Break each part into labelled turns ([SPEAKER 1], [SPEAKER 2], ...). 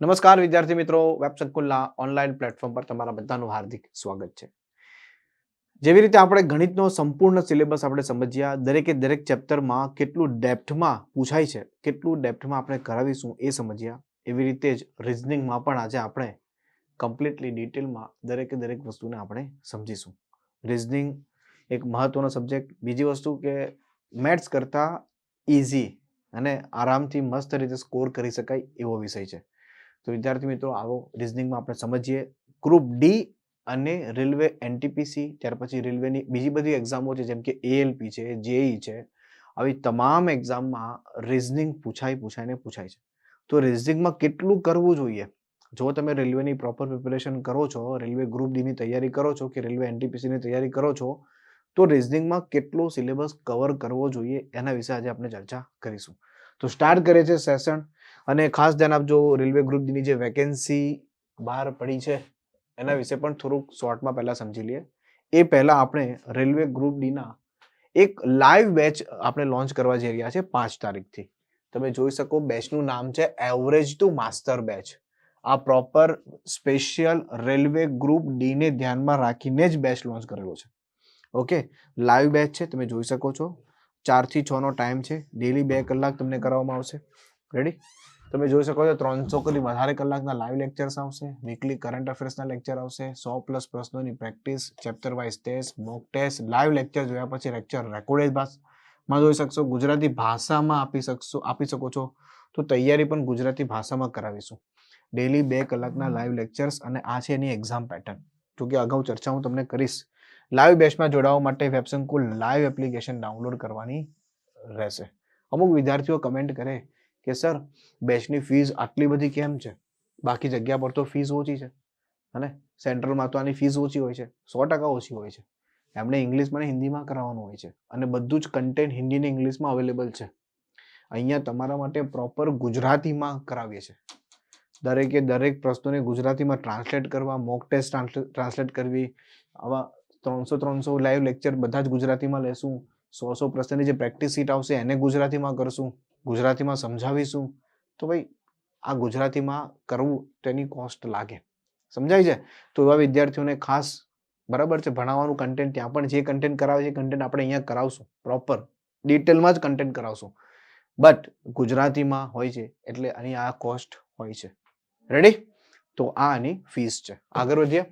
[SPEAKER 1] નમસ્કાર વિદ્યાર્થી મિત્રો, વેબ સંકુલના ઓનલાઈન પ્લેટફોર્મ પર તમારા બધાનું હાર્દિક સ્વાગત છે. જેવી રીતે આપણે ગણિતનો સંપૂર્ણ સિલેબસ આપણે સમજ્યા, દરેકે દરેક ચેપ્ટરમાં કેટલું ડેપ્થમાં પૂછાય છે, કેટલું ડેપ્થમાં આપણે કરાવીશું એ સમજ્યા. એવી રીતે જ રિઝનિંગમાં પણ આજે આપણે કમ્પ્લીટલી ડિટેલમાં દરેકે દરેક વસ્તુને આપણે સમજીશું. રિઝનિંગ એક મહત્વનો સબ્જેક્ટ બીજી વસ્તુ કે મેથ્સ કરતાં ઇઝી અને આરામથી મસ્ત રીતે સ્કોર કરી શકાય એવો વિષય છે. તો વિદ્યાર્થી મિત્રો, આવો રિઝનિંગમાં આપણે સમજીએ. ગ્રુપ ડી અને રેલવે એનટીપીસી ત્યાર પછી રેલવેની બીજી બધી એક્ઝામો છે, જેમ કે એએલપી છે જેઈ છે. આવી તમામ એક્ઝામમાં રિઝનિંગ પૂછાય પૂછાય પૂછાય છે. તો રિઝનિંગમાં કેટલું કરવું જોઈએ? જો તમે રેલવેની પ્રોપર પ્રિપેરેશન કરો છો, રેલવે ગ્રુપ ડીની તૈયારી કરો છો કે રેલવે એનટીપીસીની તૈયારી કરો છો, તો રિઝનિંગમાં કેટલો સિલેબસ કવર કરવો જોઈએ એના વિશે આજે આપણે ચર્ચા કરીશું. તો સ્ટાર્ટ કરે છે સેશન અને ખાસ ધ્યાન આપજો, રેલવે ગ્રુપની જે વેકેન્સી બહાર પડી છે, એના વિશે પણ થોડુંક શોર્ટમાં પહેલા સમજી લઈએ. એ પહેલા આપણે રેલવે ગ્રુપ ડીના એક લાઈવ બેચ આપણે લોન્ચ કરવા જઈ રહ્યા છે પાંચ તારીખથી. તમે જોઈ શકો બેચનું નામ છે એવરેજ ટુ માસ્ટર બેચ આ પ્રોપર સ્પેશિયલ રેલવે ગ્રુપ ડીને ધ્યાનમાં રાખીને જ બેચ લોન્ચ કરેલો છે. ઓકે લાઈવ બેચ છે, તમે જોઈ શકો છો. ચારથી છનો ટાઈમ છે. ડેલી બે કલાક તમને કરાવવામાં આવશે. રેડી તમે જોઈ શકો છો ત્રણસો કરી વધારે કલાકના લાઈવ લેક્ચર્સ આવશે વીકલી કરંટ અફેર્સના લેક્ચર આવશે, સો પ્લસ પ્રશ્નોની practice chapter wise test mock test live lecture જોયા પછી લેક્ચર રેકોર્ડેડ ભાષામાં જોઈ શકશો. ગુજરાતી ભાષામાં આપી શકશો આપી શકો છો. તો તૈયારી પણ ગુજરાતી ભાષામાં કરાવીશું. ડેલી બે કલાકના લાઈવ લેક્ચર્સ અને આ છે એની એક્ઝામ પેટર્ન જો કે અગાઉ ચર્ચા હું તમને કરીશ. લાઈવ બેચમાં જોડાવા માટે વેબસંકુલ લાઈવ એપ્લિકેશન ડાઉનલોડ કરવાની રહેશે. અમુક વિદ્યાર્થીઓ કમેન્ટ કરે કે સર બેચની ફીસ આટલી બધી કેમ છે? બાકી જગ્યા પર તો ફીસ ઓછી છે અને સેન્ટ્રલમાં તો આની ફીસ ઓછી હોય છે, સો ટકા ઓછી હોય છે. એમણે ઇંગ્લિશમાં અને હિન્દીમાં કરાવવાનું હોય છે અને બધું જ કન્ટેન્ટ હિન્દી ને ઇંગ્લિશમાં અવેલેબલ છે. અહીંયા તમારા માટે પ્રોપર ગુજરાતીમાં કરાવીએ છીએ દરેકે દરેક પ્રશ્નોને ગુજરાતીમાં ટ્રાન્સલેટ કરવા મોક ટેસ્ટ ટ્રાન્સલેટ કરવી, આવા ત્રણસો ત્રણસો લાઈવ લેક્ચર બધા જ ગુજરાતીમાં લેશું. સો સો પ્રશ્નની જે પ્રેક્ટિસ સીટ આવશે એને ગુજરાતીમાં કરશું. ગુજરાતીમાં સમજાવીશું તો ભાઈ આ ગુજરાતીમાં કરવું તેની કોસ્ટ લાગે. સમજાય છે? તો એવા વિદ્યાર્થીઓને ખાસ બરાબર છે, ભણાવવાનું કન્ટેન્ટ ત્યાં પણ જે કન્ટેન્ટ કરાવે છે કન્ટેન્ટ આપણે અહીંયા કરાવશું પ્રોપર ડિટેલમાં જ કન્ટેન્ટ કરાવશું. બટ ગુજરાતીમાં હોય છે એટલે આની આ કોસ્ટ હોય છે. રેડી તો આ આની ફીસ છે. આગળ વધીએ.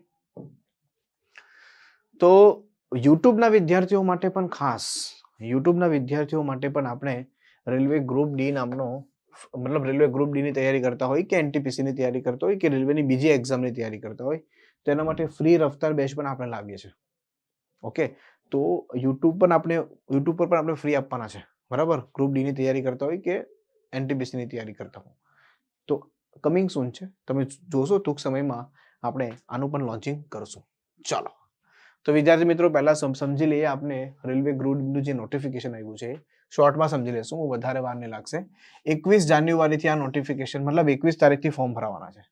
[SPEAKER 1] તો યુટ્યુબના વિદ્યાર્થીઓ માટે પણ ખાસ યુટ્યુબના વિદ્યાર્થીઓ માટે પણ આપણે રેલવે ગ્રુપ ડી નામનો મતલબ રેલવે ગ્રુપ ડીની તૈયારી કરતા હોય કે એનટીપીસીની તૈયારી કરતા હોય કે રેલવેની બીજી એક્ઝામની તૈયારી કરતા હોય, તો એના માટે ફ્રી રફતાર બેચ પણ આપણે લાવીએ છીએ. ઓકે? તો યુટ્યુબ પણ આપણે, યુટ્યુબ પર પણ આપણે ફ્રી આપવાના છે. બરાબર? ગ્રુપ ડીની તૈયારી કરતા હોય કે એનટીપીસીની તૈયારી કરતા હોય. તો કમિંગ સૂન છે. તમે જોશો ટૂંક સમયમાં આપણે આનું પણ લોન્ચિંગ કરશું. ચાલો. તો વિદ્યાર્થી મિત્રો, પહેલા સમજી લઈએ આપણે રેલવે ગ્રુપનું જે નોટિફિકેશન આવ્યું છે શોર્ટમાં સમજી લેશું, હું વધારે વાર નહીં લાગશે. એકવીસ જાન્યુઆરીથી આ નોટિફિકેશન મતલબ એકવીસ તારીખથી ફોર્મ ભરાવાના છે.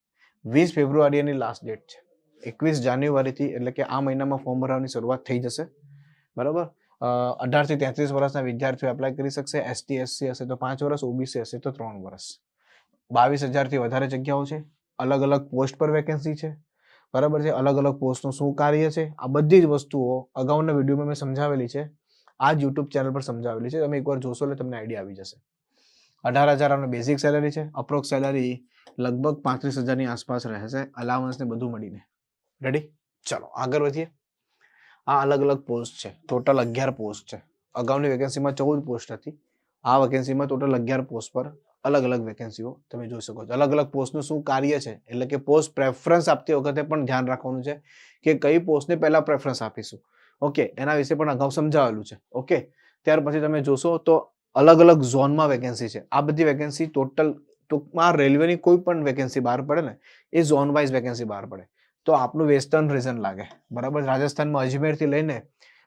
[SPEAKER 1] વીસ ફેબ્રુઆરી એની લાસ્ટ ડેટ છે. એકવીસ જાન્યુઆરીથી, એટલે કે આ મહિનામાં ફોર્મ ભરવાની શરૂઆત થઈ જશે. બરાબર? અઢારથી તેત્રીસ વર્ષના વિદ્યાર્થીઓ એપ્લાય કરી શકશે. એસટી એસસી હશે તો પાંચ વર્ષ ઓબીસી હશે તો ત્રણ વર્ષ. બાવીસ હજારથી વધારે જગ્યાઓ છે. અલગ અલગ પોસ્ટ પર વેકેન્સી છે. બરાબર છે? અલગ અલગ પોસ્ટનું શું કાર્ય છે? આ બધી જ વસ્તુઓ અગાઉના વિડીયોમાં મેં સમજાવેલી છે. આ જ યુટ્યુબ ચેનલ પર સમજાવેલી છે. તમે એકવાર જોશો એટલે તમને આઈડિયા આવી જશે. અઢાર હજાર આપણે બેઝિક સેલરી છે. અપ્રોક્સ સેલરી લગભગ પાંત્રીસ હજારની આસપાસ રહેશે. અલાવન્સને બધું મળીને. રેડી ચલો, આગળ વધીએ. આ અલગ અલગ પોસ્ટ છે. ટોટલ અગિયાર પોસ્ટ છે. અગાઉની વેકેન્સીમાં ચૌદ પોસ્ટ હતી. આ વેકેન્સીમાં ટોટલ અગિયાર પોસ્ટ પર અલગ અલગ વેકેન્સીઓ તમે જોઈ શકો છો. અલગ અલગ પોસ્ટનું શું કાર્ય છે? એટલે કે પોસ્ટ પ્રેફરન્સ આપતી વખતે પણ ધ્યાન રાખવાનું છે કે કઈ પોસ્ટને પહેલાં પ્રેફરન્સ આપીશું. ઓકે, એના વિશે પણ અગાઉ સમજાવેલું છે. ઓકે, ત્યાર પછી તમે જોશો તો અલગ અલગ ઝોનમાં વેકેન્સી છે. આ બધી વેકેન્સી ટોટલ ટૂંકમાં રેલવેની કોઈ પણ વેકેન્સી બહાર પડે ને, એ ઝોન વાઇઝ વેકેન્સી બહાર પડે. તો આપણું વેસ્ટર્ન રિઝન લાગે. બરાબર? રાજસ્થાનમાં અજમેરથી લઈને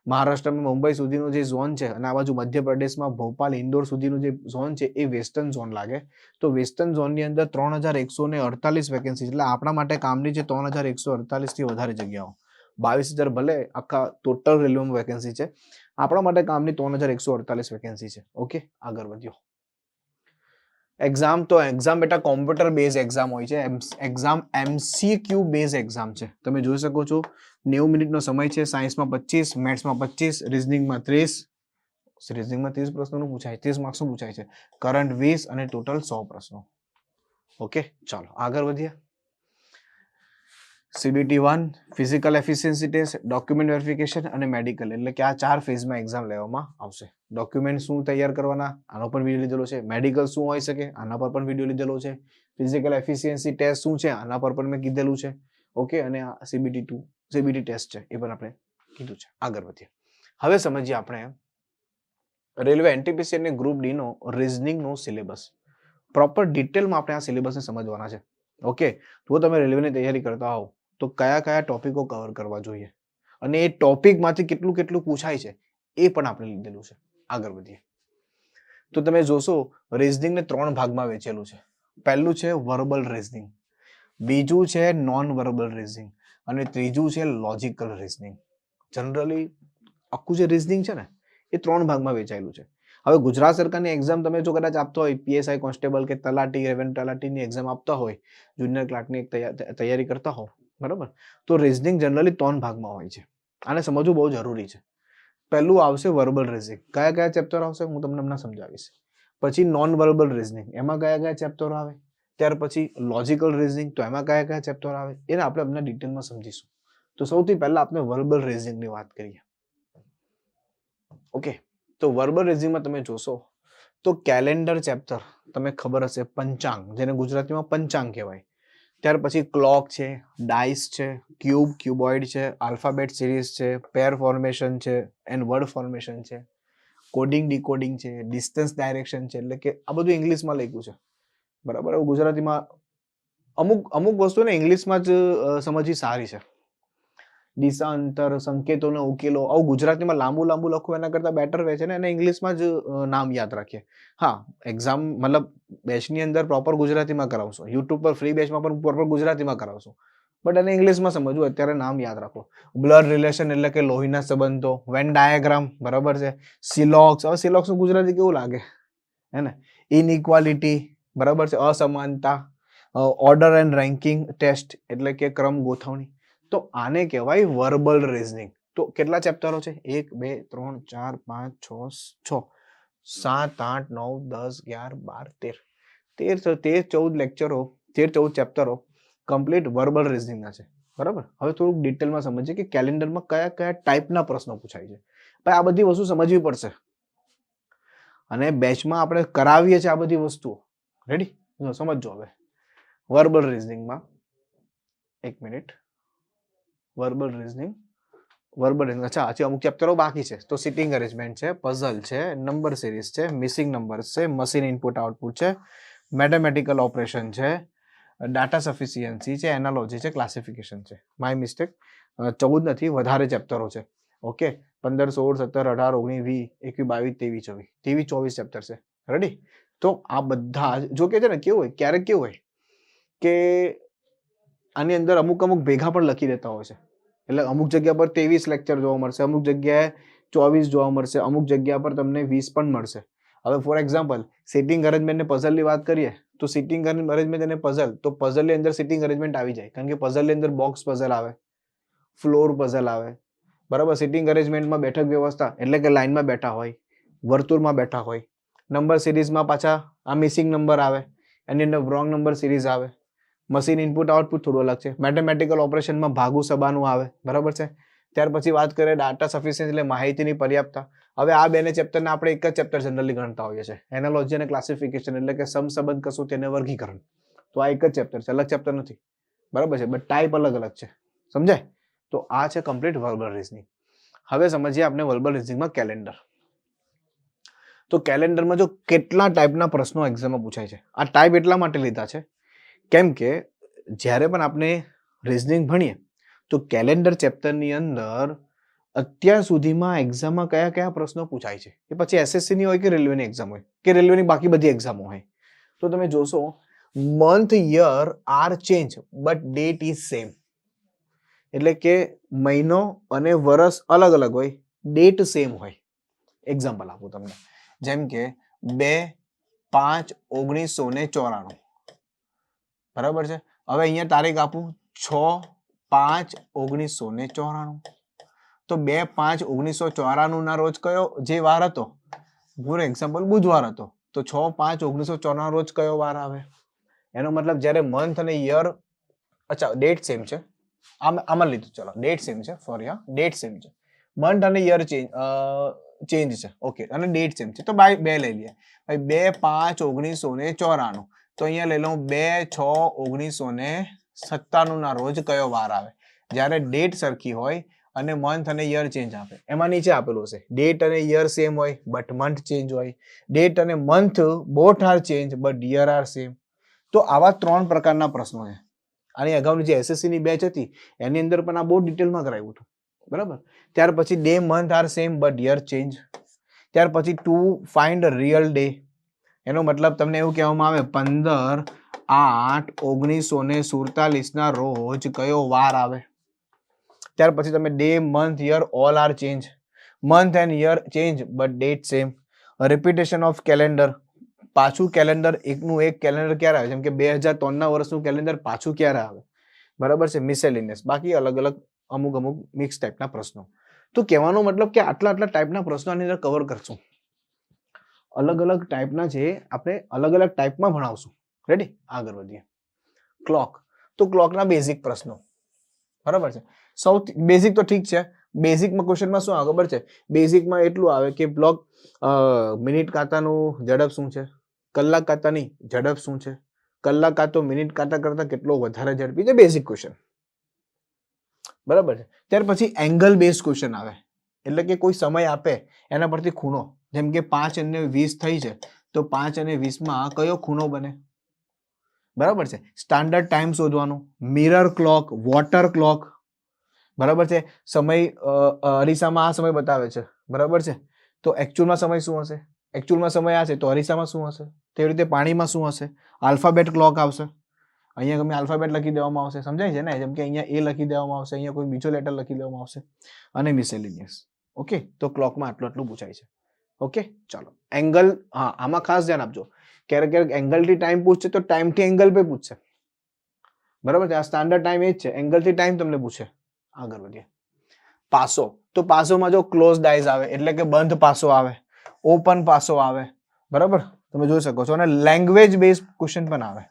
[SPEAKER 1] મહારાષ્ટ્રમાં મુંબઈ સુધીનો જે ઝોન છે અને આ બાજુ મધ્યપ્રદેશમાં ભોપાલ, ઇન્દોર સુધીનું જે ઝોન છે, એ વેસ્ટર્ન ઝોન લાગે. તો વેસ્ટર્ન ઝોનની અંદર ત્રણ હજાર એકસો ને અડતાલીસ વેકેન્સી એટલે આપણા માટે કામની છે ત્રણ હજાર એકસો અડતાલીસથી વધારે જગ્યાઓ. બાવીસ હજાર ભલે આખા ટોટલ રેલવેમાં વેકેન્સી છે. આપણા માટે કામની ત્રણ હજાર એકસો અડતાલીસ વેકેન્સી છે. ઓકે આગળ વધ્યો એક્ઝામ તો એક્ઝામ બેટા કોમ્પ્યુટર બેઝ એક્ઝામ હોય છે. એક્ઝામ એમસીક્યુ બેઝ એક્ઝામ છે. તમે જોઈ શકો છો. નેવું મિનિટનો સમય છે. સાયન્સમાં પચીસ, મેથ્સમાં પચીસ રિઝનિંગમાં ત્રીસ. રિઝનિંગમાં ત્રીસ પ્રશ્નોનું પૂછાય. ત્રીસ માર્ક્સનું પૂછાય છે. કરંટ વીસ અને ટોટલ સો પ્રશ્નો. ઓકે ચાલો, આગળ વધીએ. CBT one physical efficiency test document verification અને મેડિકલ એટલે કે આ ચાર ફેઝમાં એક્ઝામ લેવામાં આવશે. ડોક્યુમેન્ટ શું તૈયાર કરવાના? આનો પણ વીડિયો લીધેલો છે. મેડિકલ શું હોઈ શકે? આના પર પણ વીડિયો લીધેલો છે. ફિઝિકલ એફિશિયન્સી ટેસ્ટ શું છે? આના પર પણ મેં કીધેલું છે. ઓકે અને આ સીબીટી ટુ સીબીટી ટેસ્ટ છે. એ પણ આપણે કીધું છે. આગળ વધીએ. હવે સમજીએ આપણે રેલવે એનટીપીસી અને ગ્રુપ ડી નો રિઝનિંગ સિલેબસ પ્રોપર ડિટેલમાં આપણે આ સિલેબસને સમજવાના છે. ઓકે જો તમે રેલવેની તૈયારી કરતા હોવ. તો કયા કયા ટોપિકો કવર કરવા જોઈએ? અને એ ટોપિકમાંથી કેટલું કેટલું પૂછાય છે, એ પણ આપણે લીધેલું છે. આગળ વધીએ. તો તમે જોશો રિઝનિંગને ત્રણ ભાગમાં વેચેલું છે. પહેલું છે વર્બલ રિઝનિંગ બીજું છે નોન વર્બલ રિઝનિંગ અને ત્રીજું છે લોજિકલ રિઝનિંગ જનરલી આખું જે રિઝનિંગ છે ને, એ ત્રણ ભાગમાં વેચાયેલું છે. હવે ગુજરાત સરકારની એક્ઝામ તમે જો કદાચ આપતા હોય પીએસઆઈ કોન્સ્ટેબલ કે તલાટી રેવન તલાટીની એક્ઝામ આપતા હોય જુનિયર ક્લાર્કની તૈયારી કરતા હો બરાબર? તો રિઝનિંગ જનરલી ત્રણ ભાગમાં હોય છે. આને સમજવું બહુ જરૂરી છે. પહેલું આવશે વર્બલ રિઝનિંગ કયા કયા ચેપ્ટર આવશે હું તમને હમણાં સમજાવીશ. પછી નોન વર્બલ રિઝનિંગ એમાં કયા કયા ચેપ્ટર આવે? ત્યાર પછી લોજિકલ રિઝનિંગ તો એમાં કયા કયા ચેપ્ટર આવે? એને આપણે અમને ડિટેલમાં સમજીશું. તો સૌથી પહેલા આપણે વર્બલ રિઝનિંગની વાત કરીએ. ઓકે તો વર્બલ રિઝનિંગમાં તમે જોશો, તો કેલેન્ડર ચેપ્ટર તમે ખબર હશે, પંચાંગ, જેને ગુજરાતીમાં પંચાંગ કહેવાય. ત્યાર પછી ક્લોક છે ડાઇસ છે ક્યુબ ક્યુબોઇડ છે આલ્ફાબેટ સિરીઝ છે પેર ફોર્મેશન છે એન્ડ વર્ડ ફોર્મેશન છે. કોડિંગ ડીકોડિંગ છે ડિસ્ટન્સ ડાયરેક્શન છે, એટલે કે આ બધું ઇંગ્લિશમાં લખ્યું છે. બરાબર? ગુજરાતીમાં અમુક અમુક વસ્તુને ઇંગ્લિશમાં જ સમજવી સારી છે. દિશા અંતર સંકેતોનો ઉકેલો. આવું ગુજરાતીમાં લાંબુ લાંબુ લખવું એના કરતાં બેટર રહે છે ને? એને ઇંગ્લિશમાં જ નામ યાદ રાખીએ. હા એક્ઝામ મતલબ બેચની અંદર પ્રોપર ગુજરાતીમાં કરાવશો. યુટ્યુબ પર ફ્રી બેચમાં પણ પ્રોપર ગુજરાતીમાં કરાવશો. બટ એને ઇંગ્લિશમાં સમજવું અત્યારે નામ યાદ રાખો. બ્લડ રિલેશન એટલે કે લોહીના સંબંધો. વેન ડાયાગ્રામ બરાબર છે? સિલોક્સ હવે સિલોક્સનું ગુજરાતી કેવું લાગે? હે ને? ઇનઇક્વાલિટી બરાબર છે? અસમાનતા ઓર્ડર એન્ડ રેન્કિંગ ટેસ્ટ એટલે કે ક્રમ ગોઠવણી. તો આને કહેવાય વર્બલ રિઝનિંગ તો કેટલા ચેપ્ટરો છે? એક, બે, ત્રણ, ચાર, પાંચ, છ છ. સાત, આઠ, નવ, દસ, અગિયાર, બાર, તેર. તેર તેર, ચૌદ લેક્ચરો તેર, ચૌદ ચેપ્ટરો કમ્પ્લીટ વર્બલ રિઝનિંગના છે. બરાબર? હવે થોડુંક ડિટેલમાં સમજીએ કે કેલેન્ડરમાં કયા કયા ટાઈપના પ્રશ્નો પૂછાય છે. ભાઈ, આ બધી વસ્તુ સમજવી પડશે. અને બેચમાં આપણે કરાવીએ છીએ આ બધી વસ્તુઓ. રેડી સમજો હવે. વર્બલ રિઝનિંગમાં એક minute verbal reasoning verbal reasoning અચ્છા, હજી અમુક ચેપ્ટરો બાકી છે. તો સિટિંગ અરેન્જમેન્ટ છે પઝલ છે નંબર સિરીઝ છે મિસિંગ નંબર્સ છે મશીન ઇનપુટ આઉટપુટ છે મેથેમેટિકલ ઓપરેશન છે ડાટા સફિશિયન્સી છે એનાલોજી છે ક્લાસિફિકેશન છે. માય મિસ્ટેક ચૌદ નથી, વધારે ચેપ્ટરો છે. ઓકે પંદર, સોળ, સત્તર, અઢાર, ઓગણીસ, વીસ, એકવીસ, બાવીસ, ત્રેવીસ, ચોવીસ. ત્રેવીસ, ચોવીસ ચેપ્ટર છે. રેડી તો આ બધા જો કે છે ને, કેવું હોય? ક્યારેક કેવું હોય કે આની અંદર અમુક અમુક ભેગા પણ લખી દેતા હોય છે. એટલે અમુક જગ્યા પર ત્રેવીસ લેક્ચર જોવા મળશે, અમુક જગ્યાએ ચોવીસ જોવા મળશે, અમુક જગ્યા પર તમને વીસ પણ મળશે. હવે ફોર એક્ઝામ્પલ સિટિંગ અરેન્જમેન્ટને પઝલની વાત કરીએ, તો સિટિંગ અરેન્જમેન્ટ અને પઝલ તો પઝલની અંદર સિટિંગ અરેન્જમેન્ટ આવી જાય, કારણ કે પઝલની અંદર બોક્સ પઝલ આવે ફ્લોર પઝલ આવે. બરાબર? સિટિંગ અરેન્જમેન્ટમાં બેઠક વ્યવસ્થા, એટલે કે લાઇનમાં બેઠા હોય, વર્તુળમાં બેઠા હોય. નંબર સિરીઝમાં પાછા આ મિસિંગ નંબર આવે, એની અંદર રોંગ નંબર સિરીઝ આવે. મશીન ઇનપુટ આઉટપુટ થોડું અલગ છે. મેથેમેટિકલ ઓપરેશનમાં ભાગુ સબાનું આવે. બરાબર છે? ત્યાર પછી વાત કરીએ ડાટા સફિશિયન્સી એટલે માહિતીની પર્યાપ્તતા. હવે આ બેને ચેપ્ટરને આપણે એક જ ચેપ્ટર જનરલી ગણતા હોઈએ છીએ. એનાલોજી અને ક્લાસિફિકેશન એટલે કે સમસંબંધ કશું તેને વર્ગીકરણ. તો આ એક જ ચેપ્ટર છે. અલગ ચેપ્ટર નથી. બરાબર છે? બટ ટાઈપ અલગ અલગ છે. સમજાય? તો આ છે કમ્પ્લીટ વર્બલ રિઝનિંગ હવે સમજીએ આપણે વર્બલ રિઝનિંગમાં કેલેન્ડર તો કેલેન્ડરમાં જો કેટલા ટાઈપના પ્રશ્નો એક્ઝામમાં પૂછાય છે? આ ટાઈપ એટલા માટે લીધા છે કેમ કે જ્યારે પણ આપણે રિઝનિંગ ભણીએ, તો કેલેન્ડર ચેપ્ટરની અંદર અત્યાર સુધીમાં એક્ઝામમાં કયા કયા પ્રશ્નો પૂછાય છે? એ પછી એસએસસીની હોય કે રેલવેની એક્ઝામ હોય? કે રેલવેની બાકી બધી એક્ઝામો હોય? તો તમે જોશો month year are change but date is same એટલે કે મહિનો અને વર્ષ અલગ અલગ હોય ડેટ સેમ હોય. એક્ઝામ્પલ આપું તમને. જેમ કે બે પાંચ ઓગણીસો ને ચોરાણું. બરાબર છે? હવે અહીંયા તારીખ આપું, છ પાંચ ઓગણીસો ને ચોરાણું. તો બે પાંચ ઓગણીસો ચોરાણું ના રોજ કયો જે વાર હતો? ફોર એક્ઝામ્પલ બુધવાર હતો. તો છ પાંચ ઓગણીસો ચોરાણું રોજ કયો વાર આવે? એનો મતલબ જ્યારે મંથ અને યર અચ્છા ડેટ સેમ છે. આમ, આમાં લીધું, ચલો ડેટ સેમ છે ફોર યા ડેટ સેમ છે. મંથ અને યર ચેન્જ ચેન્જ છે. ઓકે અને ડેટ સેમ છે. તો બાય, બે લઈ લઈએ. ભાઈ બે પાંચ ઓગણીસો ને ચોરાણું. તો અહીંયા લઈ લઉં બે, છ, ઓગણીસો ને સત્તાણું ના રોજ કયો વાર આવે? જ્યારે ડેટ સરખી હોય અને મંથ અને યર ચેન્જ આપે. એમાં નીચે આપેલું હશે. ડેટ અને યર સેમ હોય બટ મંથ ચેન્જ હોય. ડેટ અને month both are change but year are same તો આવા ત્રણ પ્રકારના પ્રશ્નો છે. આની અગાઉની જે એસએસસી ની બેચ હતી, એની અંદર પણ આ બહુ ડિટેલમાં કરાવ્યું હતું. બરાબર? ત્યાર પછી day month are same but year change ત્યાર પછી ટુ ફાઇન્ડ રિયલ ડે એનો મતલબ તમને એવું કહેવામાં આવે, પંદર આઠ ઓગણીસો ને સુડતાલીસ ના રોજ કયો વાર આવે? ત્યાર પછી તમે day month year all are change month and year change but date same repetition of calendar પાછું કેલેન્ડર એકનું એક કેલેન્ડર ક્યારે આવે? જેમ કે બે હજાર ત્રણના વર્ષનું કેલેન્ડર પાછું ક્યારે આવે? બરાબર છે મિસેલિનિયસ બાકી અલગ અલગ અમુક અમુક મિક્સ ટાઈપના પ્રશ્નો. તો કહેવાનો મતલબ કે આટલા આટલા ટાઈપના પ્રશ્નો આની અંદર કવર કરશું. અલગ અલગ ટાઈપના છે, આપણે અલગ અલગ ટાઈપમાં ભણાવશું. રેડી આગળ વધીએ. ક્લોક તો ક્લોકના બેઝિક પ્રશ્નો. બરાબર છે? સૌથી બેઝિક તો ઠીક છે. બેઝિકમાં ક્વેશ્ચનમાં શું આવે? ખબર છે? બેઝિકમાં એટલું આવે કે બ્લોક મિનિટ કાંતાનું ઝડપ શું છે? કલાક કાંતાની ઝડપ શું છે? કલાક કાંતો મિનિટ કાંતા કરતાં કેટલો વધારે ઝડપી છે? બેઝિક ક્વેશ્ચન બરાબર છે? ત્યાર પછી એંગલ બેઝ ક્વેશ્ચન આવે. એટલે કે કોઈ સમય આપે, એના પરથી ખૂણો. જેમ કે પાંચ અને વીસ થઈ છે, તો પાંચ અને વીસમાં કયો ખૂણો બને? બરાબર છે? સ્ટાન્ડર્ડ ટાઈમ શોધવાનો. મિરર ક્લોક વોટર ક્લોક બરાબર છે? સમય અરીસામાં આ સમય બતાવે છે. બરાબર છે? તો એકચ્યુઅલમાં સમય શું હશે? એકચ્યુઅલમાં સમય આ છે, તો અરીસામાં શું હશે? તેવી રીતે પાણીમાં શું હશે? આલ્ફાબેટ ક્લોક આવશે. અહીંયા ગમે આલ્ફાબેટ લખી દેવામાં આવશે. સમજાય છે ને? જેમ કે અહીંયા એ લખી દેવામાં આવશે, અહીંયા કોઈ બીજો લેટર લખી દેવામાં આવશે. અને મિસેલિનિયસ ઓકે તો ક્લોકમાં આટલું આટલું પૂછાય છે. ઓકે ચાલો. એંગલ હા, આમાં ખાસ ધ્યાન આપજો. ક્યારેક ક્યારેક એંગલથી ટાઈમ પૂછશે તો ટાઈમથી એંગલ પે પૂછશે. બરાબર આ સ્ટાન્ડર્ડ ટાઈમ એ જ છે. એંગલથી ટાઈમ તમને પૂછે. આગળ વધીએ. પાસો. તો પાસોમાં જો ક્લોઝ ડાઇઝ આવે, એટલે કે બંધ પાસો આવે ઓપન પાસો આવે, બરાબર? તમે જોઈ શકો છો. અને લેંગ્વેજ બેઝ ક્વેશ્ચન પણ આવે.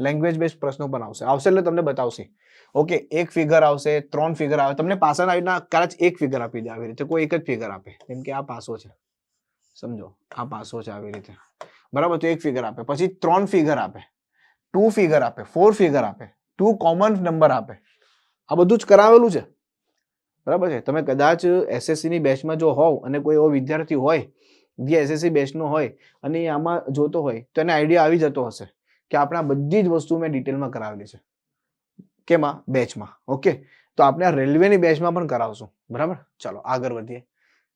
[SPEAKER 1] લેંગ્વેજ બેઝ પ્રશ્નો પણ આવશે. આવશે એટલે તમને બતાવશે. ઓકે એક ફિગર આવશે, ત્રણ ફિગર આવે. તમને પાસાના રીતના કદાચ એક ફિગર આપી દે આવી રીતે. કોઈ એક જ ફિગર આપે. કેમ કે આ પાસો છે. સમજો? આ પાસો છે આવી રીતે. બરાબર, તો એક ફિગર આપે, પછી ત્રણ ફિગર આપે ટુ ફિગર આપે ફોર ફિગર આપે ટુ કોમન નંબર આપે. આ બધું જ કરાવેલું છે. બરાબર છે? તમે કદાચ એસએસસીની બેચમાં જો હોવ અને કોઈ એવો વિદ્યાર્થી હોય, જે એસએસસી બેચનો હોય અને આમાં જોતો હોય, તો એને આઈડિયા આવી જતો હશે કે આપણે બધી જ વસ્તુ મેં ડિટેલમાં કરાવેલી છે. કેમાં બેચમાં ઓકે તો આપણે આ રેલવેની બેચમાં પણ કરાવશું. બરાબર? ચાલો, આગળ વધીએ.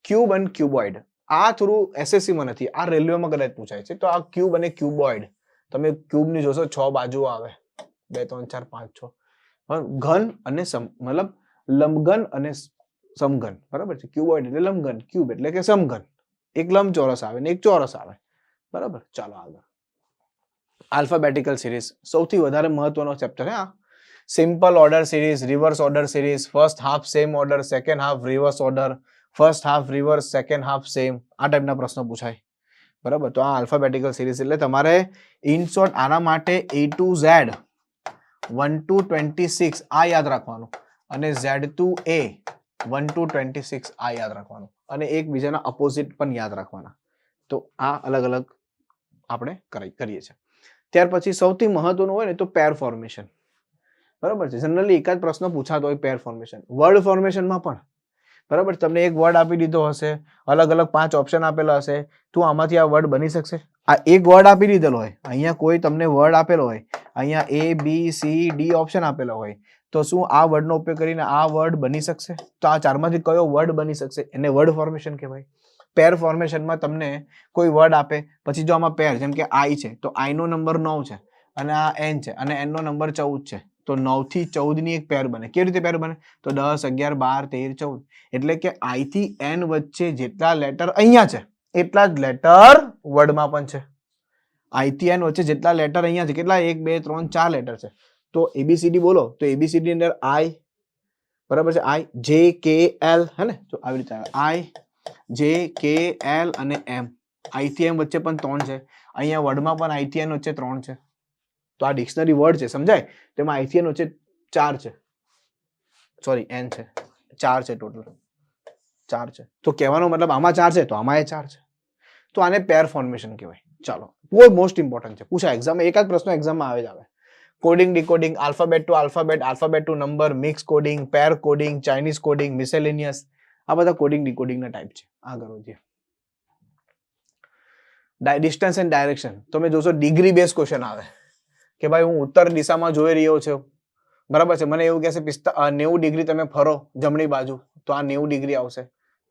[SPEAKER 1] ક્યુબ એન્ડ ક્યુબોઇડ આ થોડું એસએસસીમાં નથી, આ રેલવેમાં કદાચ પૂછાય છે. તો આ ક્યુબ અને ક્યુબોઇડ, તમે ક્યુબની જોશો છ બાજુ આવે. બે, ત્રણ, ચાર, પાંચ, છ. પણ ઘન અને સમ, મતલબ લંબઘન અને સમઘન. બરાબર છે? ક્યુબોઇડ એટલે લંબઘન, ક્યુબ એટલે કે સમઘન. એક લંબચોરસ આવે ને એક ચોરસ આવે. બરાબર? ચાલો આગળ. આલ્ફાબેટિકલ સિરીઝ સૌથી વધારે મહત્વનો ચેપ્ટર હે આ. Simple order series reverse order series first half same order second half reverse order first half reverse second half same આ ટાઈપના પ્રશ્નો પૂછાય. બરાબર? તો આ આલ્ફાબેટિકલ સિરીઝ એટલે તમારે ઇન શોર્ટ આના માટે A to Z one to twenty six આ યાદ રાખવાનું. અને Z to A one to twenty six આ યાદ રાખવાનું. અને એકબીજાના અપોઝિટ પણ યાદ રાખવાના. તો આ અલગ અલગ આપણે કરી કરીએ છીએ. ત્યાર પછી સૌથી મહત્વનું હોય ને તો પેર ફોર્મેશન બરાબર છે? જનરલી એકાદ પ્રશ્ન પૂછાતો હોય પેર ફોર્મેશન વર્ડ ફોર્મેશનમાં પણ. બરાબર? તમને એક વર્ડ આપી દીધો હશે, અલગ અલગ પાંચ ઓપ્શન આપેલા હશે, તું આમાંથી આ વર્ડ બની શકશે? આ એક વર્ડ આપી દીધેલો હોય, અહીંયા કોઈ તમને વર્ડ આપેલો હોય, અહીંયા A B C D option આપેલો હોય, તો શું આ વર્ડનો ઉપયોગ કરીને આ વર્ડ બની શકશે? તો આ ચારમાંથી કયો વર્ડ બની શકશે? એને વર્ડ ફોર્મેશન કહેવાય. પેર ફોર્મેશનમાં તમને કોઈ વર્ડ આપે, પછી જો આમાં પેર જેમ કે આઈ છે, તો આઈનો નંબર નવ છે, અને આ એન છે, અને એનનો નંબર ચૌદ છે. તો નવથી ચૌદની એક પેર બને. કેવી રીતે પેર બને? તો દસ, અગિયાર, બાર, તેર, ચૌદ. એટલે કે આઈ થી એન વચ્ચે જેટલા લેટર અહીંયા છે, એટલા જ લેટર વર્ડમાં પણ છે. આઈથી એન વચ્ચે જેટલા લેટર અહીંયા છે, કેટલા? એક, બે, ત્રણ, ચાર લેટર છે. તો એબીસીડી બોલો, તો એબીસીડી અંદર આઈ બરાબર છે? આઈ જે કે એલ હે ને? તો આવી રીતે આઈ જે કે એલ અને એમ આઈથી એમ વચ્ચે પણ ત્રણ છે. અહીંયા વર્ડમાં પણ આઈથી એન વચ્ચે ત્રણ છે. તો આ ડિક્શનરી વર્ડ છે, સમજાય? તેમાં આઈથી એન વચ્ચે ચાર છે. સોરી એન છે. ચાર છે ટોટલ ચાર છે. તો કહેવાનો મતલબ આમાં ચાર છે, તો આમાં એ ચાર છે. તો આને પેર ફોર્મેશન કહેવાય. ચાલો બહુ મોસ્ટ ઇમ્પોર્ટન્ટ છે? પૂછાય એક્ઝામ એકાદ પ્રશ્ન એક્ઝામમાં આવે જ આવે. Coding decoding alphabet to alphabet alphabet to number mix coding pair coding Chinese coding miscellaneous આ બધા કોડિંગ ડિકોડિંગના ટાઈપ છે. આગળ વધીએ. ડિસ્ટન્સ એન્ડ ડાયરેક્શન તમે જોશો ડિગ્રી બેઝ ક્વેશ્ચન આવે. કે ભાઈ હું ઉત્તર દિશામાં જોઈ રહ્યો છું. બરાબર છે? મને એવું કહેશે, પિસ્તા નેવું ડિગ્રી તમે ફરો જમણી બાજુ, તો આ નેવું ડિગ્રી આવશે.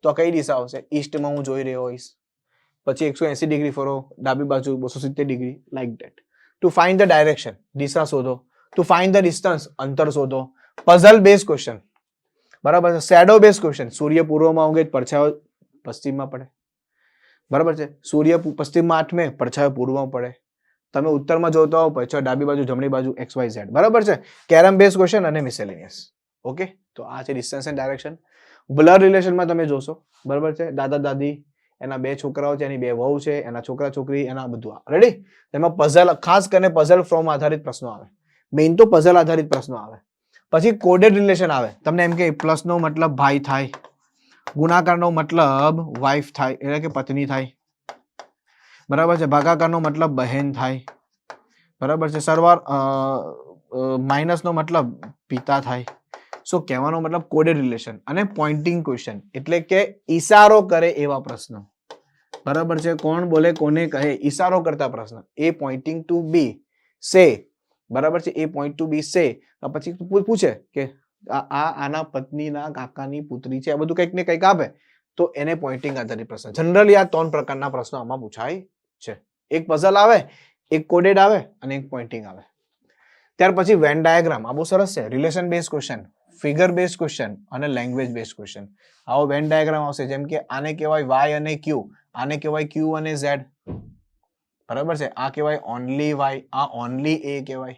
[SPEAKER 1] તો આ કઈ દિશા આવશે? ઈસ્ટમાં હું જોઈ રહ્યો હોઈશ. પછી એકસો એસી ડિગ્રી ફરો, ડાબી બાજુ બસો સિત્તેર degree like that to find the direction દિશા શોધો. ટુ ફાઇન્ડ ધ ડિસ્ટન્સ અંતર શોધો. પઝલ બેઝ ક્વેશ્ચન બરાબર છે? શેડો બેઝ ક્વેશ્ચન સૂર્ય પૂર્વમાં ઊંઘે પડછાયો પશ્ચિમમાં પડે. બરાબર છે? સૂર્ય પશ્ચિમમાં આઠમે, પડછાયો પૂર્વમાં પડે. તમે ઉત્તરમાં જોતા હો પછી ડાબી બાજુ, જમણી બાજુ એક્સ વાય ઝેડ બરાબર છે? કેરમ બેઝ ક્વેશ્ચન અને મિસેલિનિયસ ઓકે તો આ છે ડિસ્ટન્સ એન્ડ ડાયરેક્શન બ્લડ રિલેશનમાં તમે જોશો. બરાબર છે? દાદા, દાદી, એના બે છોકરાઓ છે, એની બે વહુ છે, એના છોકરા, છોકરી, એના બધું રેડી તેમાં પઝલ ખાસ કરીને પઝલ ફ્રોમ આધારિત પ્રશ્નો આવે. મેઇન તો પઝલ આધારિત પ્રશ્નો આવે. પછી કોડેડ રિલેશન આવે. તમને એમ કે પ્લસનો મતલબ ભાઈ થાય. ગુણાકારનો મતલબ વાઇફ થાય. એટલે કે પત્ની થાય. બરાબર છે? ભાગાકારનો મતલબ બહેન થાય. બરાબર છે? સરવાળ માઇનસનો મતલબ પિતા થાય. સો કહેવાનો મતલબ કોડેડ રિલેશન અને પોઇન્ટિંગ ક્વેશ્ચન એટલે કે ઈશારો કરે એવા પ્રશ્નો. બરાબર છે? કોણ બોલે, કોને કહે, ઈશારો કરતા પ્રશ્ન. એ પોઇન્ટિંગ ટુ બી સે બરાબર છે? એ પોઈન્ટ ટુ બી સે પછી પૂછે કે આ આના પત્નીના કાકાની પુત્રી છે? આ બધું કંઈક ને કંઈક આપે. તો એને પોઇન્ટિંગ આધારિત પ્રશ્ન. જનરલી આ ત્રણ પ્રકારના પ્રશ્નો આમાં પૂછાય છે. એક પઝલ આવે, એક કોડેડ આવે અને એક પોઇન્ટિંગ આવે. ત્યાર પછી વેન ડાયાગ્રામ આ બહુ સરસ છે. Relation base question figure base question અને લેંગ્વેજ બેઝ ક્વેશ્ચન આવો વેન ડાયાગ્રામ આવશે, જેમ કે આને કહેવાય વાય અને ક્યુ આને કહેવાય ક્યુ અને ઝેડ બરાબર છે? આ કહેવાય ઓનલી વાય આ ઓનલી એ કહેવાય.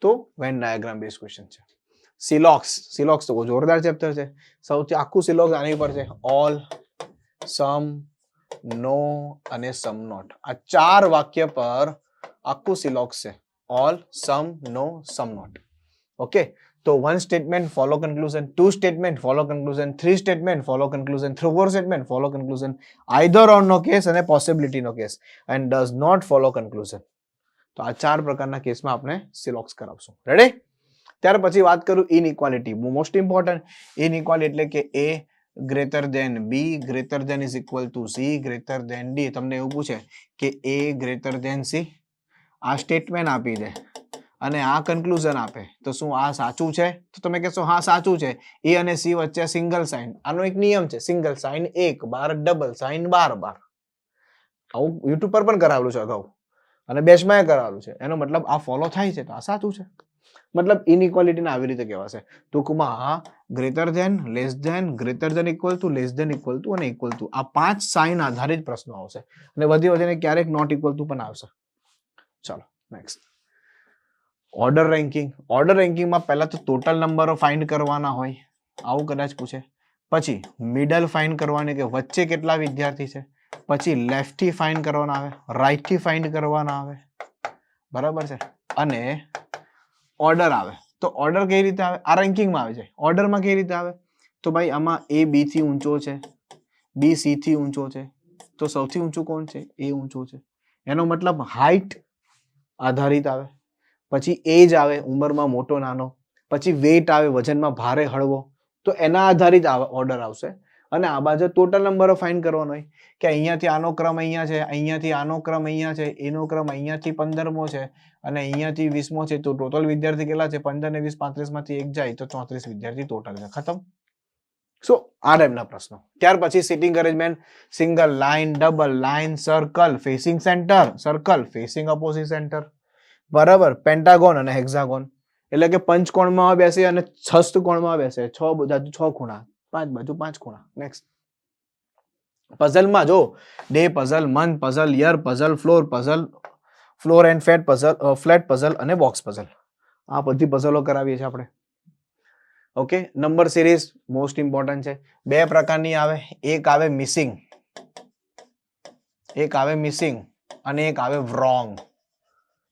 [SPEAKER 1] તો વેન ડાયાગ્રામ બેઝ ક્વેશ્ચન છે. સિલોક્સ સિલોક્સ તો જોરદાર ચેપ્ટર છે. સૌથી આખું સિલોક્સ આની પર છે. ઓલ સમ નો અને સમ નોટ આ ચાર વાક્ય પર આખું સિલોક્સ છે. All some no some not okay તો one statement follow conclusion two statement follow conclusion three statement follow conclusion three four statement follow conclusion either on no case અને પોસિબિલિટીનો case and does not follow conclusion તો આ ચાર પ્રકારના કેસમાં આપણે Silox કરાવશું. Ready ત્યાર પછી વાત કરું ઇનઇક્વાલિટી મોસ્ટ ઇમ્પોર્ટન્ટ ઇનઇક્વાલિટી એટલે કે A greater than B greater than is equal to C greater than D તમને એવું પૂછે કે એ ગ્રેટર દેન સી આ સ્ટેટમેન્ટ આપી દે અને આ કન્ક્લુઝન આપે. તો શું આ સાચું છે? તો તમે કહેશો, હા, સાચું છે. એ અને સી વચ્ચે સિંગલ સાઇન આનો એક નિયમ છે સિંગલ સાઇન એક, બાર ડબલ સાઇન બાર બાર. આવું યુટ્યુબ પર પણ કરાવેલું છે અગાઉ. અને બેચમાં કરાવેલું છે. એનો મતલબ આ ફોલો થાય છે, તો આ સાચું છે. મતલબ ઇનઇક્વાલિટીને આવી રીતે કહેવાશે. ટૂંકમાં greater than less than greater than equal to less than equal to અને ઇક્વલ ટુ આ પાંચ સાઇન આધારિત પ્રશ્નો આવશે. અને વધી વધીને ક્યારેક નોટ ઇક્વલ ટુ પણ આવશે. ચાલો નેક્સ્ટ ઓર્ડર રેન્કિંગ ઓર્ડર રેન્કિંગમાં પહેલાં તો ટોટલ નંબરો ફાઇન્ડ કરવાના હોય. આવું કદાચ પૂછે. પછી મિડલ ફાઇન્ડ કરવાની કે વચ્ચે કેટલા વિદ્યાર્થી છે? પછી લેફ્ટથી ફાઇન્ડ કરવાના આવે રાઇટથી ફાઇન્ડ કરવાના આવે. બરાબર છે? અને ઓર્ડર આવે. તો ઓર્ડર કઈ રીતે આવે? આ રેન્કિંગમાં આવે છે. ઓર્ડરમાં કઈ રીતે આવે? તો ભાઈ આમાં એ બીથી ઊંચો છે. બી સીથી ઊંચો છે. તો સૌથી ઊંચું કોણ છે? એ ઊંચો છે. એનો મતલબ હાઈટ આધારિત આવે. પછી એજ આવે, ઉંમરમાં મોટો, નાનો. પછી વેટ આવે, વજનમાં ભારે, હળવો. તો એના આધારિત ઓર્ડર આવશે. અને આ બાજુ ટોટલ નંબરો ફાઇન્ડ કરવાનો હોય કે અહીંયાથી આનો ક્રમ અહીંયા છે, અહીંયાથી આનો ક્રમ અહીંયા છે, એનો ક્રમ અહીંયાથી પંદરમો છે અને અહીંયાથી વીસમો છે. તો ટોટલ વિદ્યાર્થી કેટલા છે? પંદર ને વીસ પાંત્રીસમાંથી એક જાય તો ચોત્રીસ વિદ્યાર્થી ટોટલ છે. ખતમ. સો આ ટાઈપના પ્રશ્નો. ત્યાર પછી sitting arrangement single line double line circle facing centre circle facing opposite centre બરાબર? પેન્ટાગોન અને હેક્ઝાગોન એટલે કે પંચકોણમાં બેસે અને છસ્તકોણમાં બેસે. છ બધા, છ ખૂણા. પાંચ બાજુ પાંચ ખૂણા. નેક્સ્ટ પઝલમાં જો day puzzle month puzzle year puzzle floor puzzle floor and flat puzzle flat puzzle અને બોક્સ પઝલ આ બધી પઝલો કરાવીએ છીએ આપણે. Okay number series most important છે. બે પ્રકારની આવે. એક આવે મિસિંગ એક આવે મિસિંગ અને એક આવે વ્રોંગ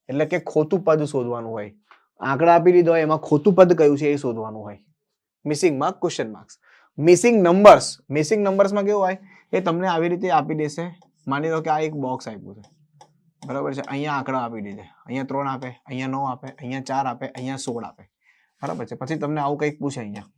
[SPEAKER 1] એટલે કે ખોટું પદ શોધવાનું હોય. આંકડા આપી દીધો હોય, એમાં ખોટું પદ કયું છે એ શોધવાનું હોય. મિસિંગમાં question marks missing numbers missing નંબર્સમાં કેવું હોય? એ તમને આવી રીતે આપી દેશે. માની લો કે આ એક બોક્સ આપ્યું છે. બરાબર છે? અહીંયા આંકડા આપી દીધે. અહીંયા ત્રણ આપે, અહીંયા નવ આપે, અહીંયા ચાર આપે, અહીંયા સોળ આપે. બરાબર છે? પછી તમને આવું કંઈક પૂછે અહીંયા.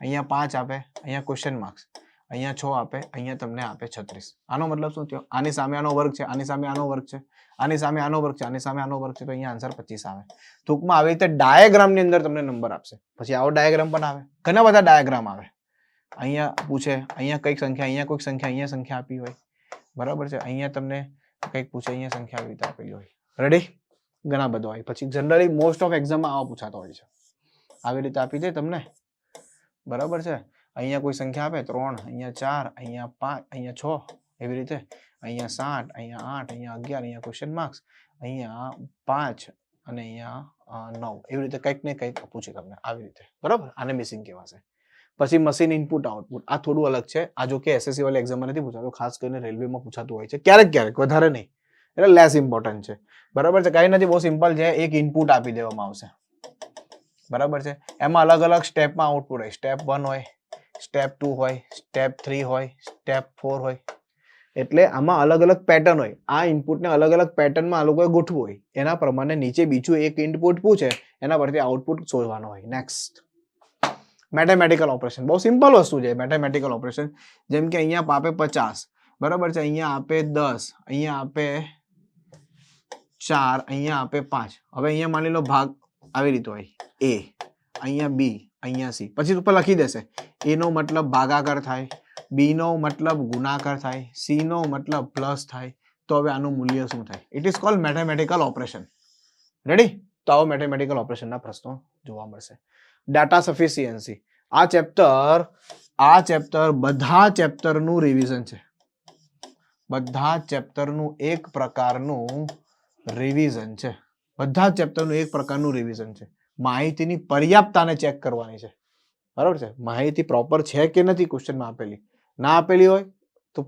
[SPEAKER 1] અહીંયા પાંચ આપે, અહીંયા ક્વેશ્ચન માર્ક્સ અહીંયા છ આપે, અહીંયા તમને આપે છત્રીસ. આનો મતલબ શું થયો? આની સામે આનો વર્ગ છે, આની સામે આનો વર્ગ છે, આની સામે આનો વર્ગ છે, આની સામે આનો વર્ગ છે, તો અહીંયા આન્સર પચીસ આવે. ટૂંકમાં આવી રીતે ડાયાગ્રામની અંદર તમને નંબર આપશે. પછી આવો ડાયાગ્રામ પણ આવે. ઘણા બધા ડાયાગ્રામ આવે. અહીંયા પૂછે, અહીંયા કંઈક સંખ્યા, અહીંયા કોઈક સંખ્યા, અહીંયા સંખ્યા આપી હોય. બરાબર છે? અહીંયા તમને કંઈક પૂછે, અહીંયા સંખ્યા આવી રીતે આપેલી હોય. રેડી ઘણા બધા હોય. પછી જનરલી મોસ્ટ ઓફ એક્ઝામમાં આવા પૂછાતો હોય છે. આવી રીતે આપી દે તમને. બરાબર છે? અહીંયા કોઈ સંખ્યા આપે? ત્રણ, અહીંયા ચાર, અહીંયા પાંચ, અહીંયા છ. એવી રીતે. અહીંયા સાત, અહીંયા આઠ, અહીંયા અગિયાર, અહીંયા ક્વેશ્ચન માર્ક્સ અહીંયા પાંચ અને અહીંયા નવ. એવી રીતે કંઈક ને કંઈક પૂછે તમને. આવી રીતે. બરાબર? આને મિસિંગ કહેવાશે. પછી મશીન ઇનપુટ આઉટપુટ આ થોડું અલગ છે. આ જો કે એસએસસી વાળી એક્ઝામમાં નથી પૂછાતું. ખાસ કરીને રેલવેમાં પૂછાતું હોય છે. ક્યારેક ક્યારેક, વધારે નહીં. એટલે લેસ ઇમ્પોર્ટન્ટ છે. બરાબર છે? કાંઈ નથી, બહુ સિમ્પલ છે. એક ઇનપુટ આપી દેવામાં આવશે. બરાબર છે? એમાં અલગ અલગ સ્ટેપમાં આઉટપુટ હોય. સ્ટેપ વન હોય સ્ટેપ ટુ હોય સ્ટેપ થ્રી હોય સ્ટેપ ફોર હોય. એટલે આમાં અલગ અલગ પેટર્ન હોય. આ ઇનપુટને અલગ અલગ પેટર્નમાં આ લોકોએ ગોઠવું હોય. એના પ્રમાણે નીચે બીજું એક ઇનપુટ પૂછે. એના પરથી આઉટપુટ શોધવાનો હોય. નેક્સ્ટ મેથેમેટિકલ ઓપરેશન બહુ સિમ્પલ વસ્તુ છે મેથેમેટિકલ ઓપરેશન જેમ કે અહીંયા આપે પચાસ બરાબર છે અહીંયા આપે દસ અહીંયા આપે ચાર અહીંયા આપે પાંચ હવે અહીંયા માની લો ભાગ આવી રીતે હોય એ અહીંયા બી અહીંયા સી પછી ઉપર લખી દેશે એ નો મતલબ ભાગાકાર થાય બી નો મતલબ ગુણાકાર થાય સી નો મતલબ પ્લસ થાય તો હવે આનું મૂલ્ય શું થાય it is called mathematical operation ready તો આવો મેથેમેટિકલ ઓપરેશનના પ્રશ્નો જોવા મળશે ડાટા સફિશિયન્સી આ ચેપ્ટર આ ચેપ્ટર બધા ચેપ્ટરનું રિવિઝન છે. બધા ચેપ્ટરનું એક પ્રકારનું રિવિઝન છે. બધા ચેપ્ટરનું એક પ્રકારનું રિવિઝન છે. માહિતીની પર્યાપ્તતાને ચેક કરવાની છે. બરાબર છે? માહિતી પ્રોપર છે કે નથી ક્વેશ્ચનમાં આપેલી? ના આપેલી હોય તો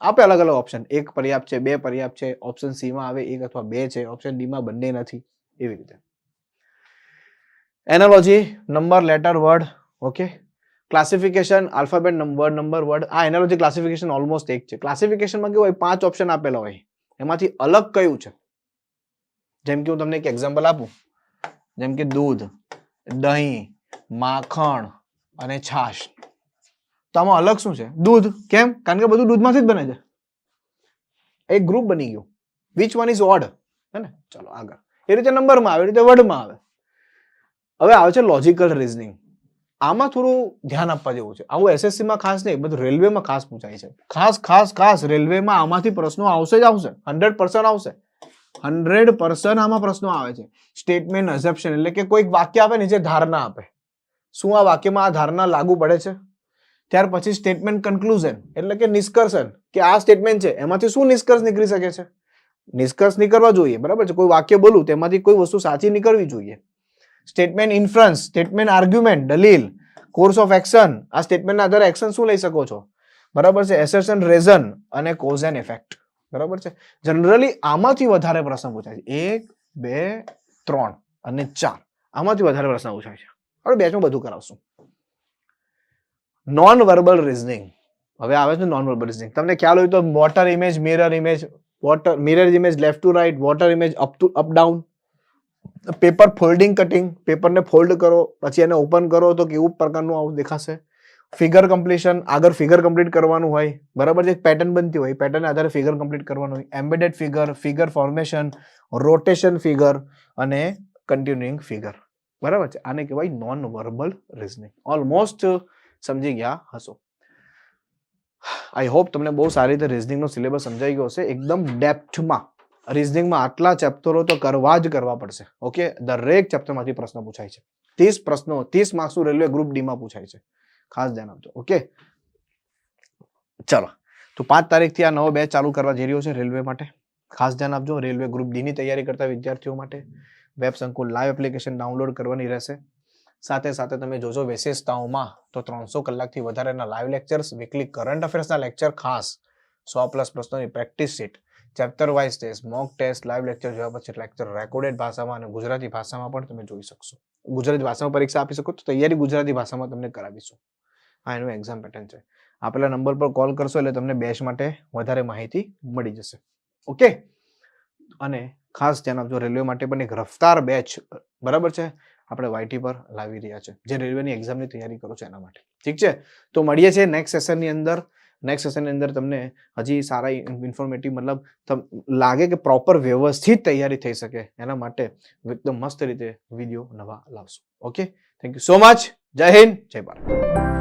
[SPEAKER 1] આપે અલગ અલગ ઓપ્શન એક પર્યાપ્ત છે, બે પર્યાપ્ત છે ઓપ્શન સીમાં આવે એક અથવા બે છે ઓપ્શન ડીમાં બંને નથી. એવી રીતે. Analogy number letter word okay classification alphabet number number word આ એનાલોજી ક્લાસિફિકેશન ઓલમોસ્ટ એક છે. ક્લાસિફિકેશનમાં કેવું હોય? પાંચ ઓપ્શન આપેલા હોય. એમાંથી અલગ કયું છે? જેમ કે હું તમને એક એક્ઝામ્પલ આપું. જેમ કે દૂધ, દહીં, માખણ અને છાશ. તો આમાં અલગ શું છે? દૂધ. કેમ? કારણ કે બધું દૂધમાંથી જ બને છે. એક ગ્રુપ બની ગયું. વિચ વન ઇઝ ઓડ હે ને? ચલો આગળ. એ રીતે નંબરમાં આવે, એ રીતે વર્ડમાં આવે. હવે આવે છે લોજિકલ રિઝનિંગ આમાં થોડું ધ્યાન આપવા જેવું છે. આવું એસએસસીમાં ખાસ નહીં, બધું રેલવેમાં ખાસ પૂછાય છે. ખાસ ખાસ ખાસ રેલવેમાં આમાંથી પ્રશ્નો આવશે જ આવશે. હંડ્રેડ પર્સન્ટ આવશે. હંડ્રેડ પર્સન્ટ આમાં પ્રશ્નો આવે છે. સ્ટેટમેન્ટ અઝપ્શન એટલે કે કોઈક વાક્ય આપે ને જે ધારણા આપે. શું આ વાક્યમાં આ ધારણા લાગુ પડે છે? ત્યાર પછી સ્ટેટમેન્ટ કન્ક્લુઝન એટલે કે નિષ્કર્ષણ કે આ સ્ટેટમેન્ટ છે. એમાંથી શું નિષ્કર્ષ નીકળી શકે છે? નિષ્કર્ષ નીકળવા જોઈએ, બરાબર છે? કોઈ વાક્ય બોલું તેમાંથી કોઈ વસ્તુ સાચી નીકળવી જોઈએ. સ્ટેટમેન્ટ ઇન્ફરન્સ, સ્ટેટમેન્ટ આર્ગ્યુમેન્ટ, દલીલ, કોર્સ ઓફ એક્શન, આ સ્ટેટમેન્ટના આધારે એક્શન શું લઈ શકો છો? બરાબર છે એસેશન રેઝન અને કોઝ એન્ડ ઇફેક્ટ બરાબર છે? જનરલી આમાંથી વધારે પ્રશ્ન પૂછાય છે. એક, બે, ત્રણ અને ચાર. આમાંથી વધારે પ્રશ્ન પૂછાય છે. હવે બેચમાં બધું કરાવશું. નોન વર્બલ રિઝનિંગ હવે આવે છે નોન વર્બલ રિઝનિંગ તમને ખ્યાલ હોય તો water image mirror image water mirror image left to right water image up to up down paper folding cutting, પેપરને fold કરો, પછી એને ઓપન કરો તો કેવું પ્રકારનું આવું દેખાશે? ફિગર કમ્પ્લીશન, આગળ ફિગર કમ્પ્લીટ કરવાનું હોય, બરાબર જે પેટર્ન બનતી હોય પેટર્ન આધારે ફિગર કમ્પ્લીટ કરવાનું હોય. Embedded figure figure formation rotation figure અને કન્ટિન્યુઇંગ ફિગર બરાબર છે? આને કહેવાય નોન વર્બલ રિઝનિંગ ઓલમોસ્ટ સમજી ગયા હશો. આઈ હોપ તમને બહુ સારી રીતે રિઝનિંગનો સિલેબસ સમજાઈ ગયો હશે. એકદમ ડેપ્થમાં રિઝનિંગમાં આટલા ચેપ્ટરો તો કરવા જ કરવા પડશે. ઓકે દરેક ચેપ્ટરમાંથી પ્રશ્ન પૂછાય છે. ત્રીસ પ્રશ્નો, ત્રીસ માર્ક્સનું રેલવે ગ્રુપ ડીમાં પૂછાય છે. ખાસ ધ્યાન આપજો. ઓકે ચલો. તો પાંચ તારીખથી આ નવો બેચ ચાલુ કરવા જઈ રહ્યો છે રેલવે માટે. ખાસ ધ્યાન આપજો. રેલવે ગ્રુપ ડીની તૈયારી કરતા વિદ્યાર્થીઓ માટે વેબ સંકુલ લાઈવ એપ્લિકેશન ડાઉનલોડ કરવાની રહેશે. સાથે સાથે તમે જોજો વિશેષતાઓમાં તો ત્રણસો કલાકથી વધારેના લાઈવ લેક્ચર્સ વીકલી કરંટ અફેર્સના લેક્ચર ખાસ. સો પ્લસ પ્રશ્નોની practice sheet chapter wise test mock test live lecture જોયા પછી લેક્ચર રેકોર્ડેડ ભાષામાં અને ગુજરાતી ભાષામાં પણ તમે જોઈ શકશો. ગુજરાતી ભાષામાં પરીક્ષા આપી શકો તો તૈયારી ગુજરાતી ભાષામાં તમને કરાવીશું. આ એનું એક્ઝામ પેટર્ન છે. આપેલા નંબર પર કોલ કરશો એટલે તમને બેચ માટે વધારે માહિતી મળી જશે. ઓકે અને ખાસ ધ્યાન આપજો રેલવે માટે પણ એક રફતાર બેચ બરાબર છે? આપણે વાયટી પર લાવી રહ્યા છે. જે રેલવેની એક્ઝામની તૈયારી કરો છો એના માટે. ઠીક છે? તો મળીએ છીએ નેક્સ્ટ સેશનની અંદર. નેક્સ્ટ સેશનની અંદર તમને હજી સારા ઇન્ફોર્મેટિવ મતલબ લાગે કે પ્રોપર વ્યવસ્થિત તૈયારી થઈ શકે. એના માટે એકદમ મસ્ત રીતે વીડિયો નવા લાવશું. Okay thank you so much જય હિન્દ. જય ભારત.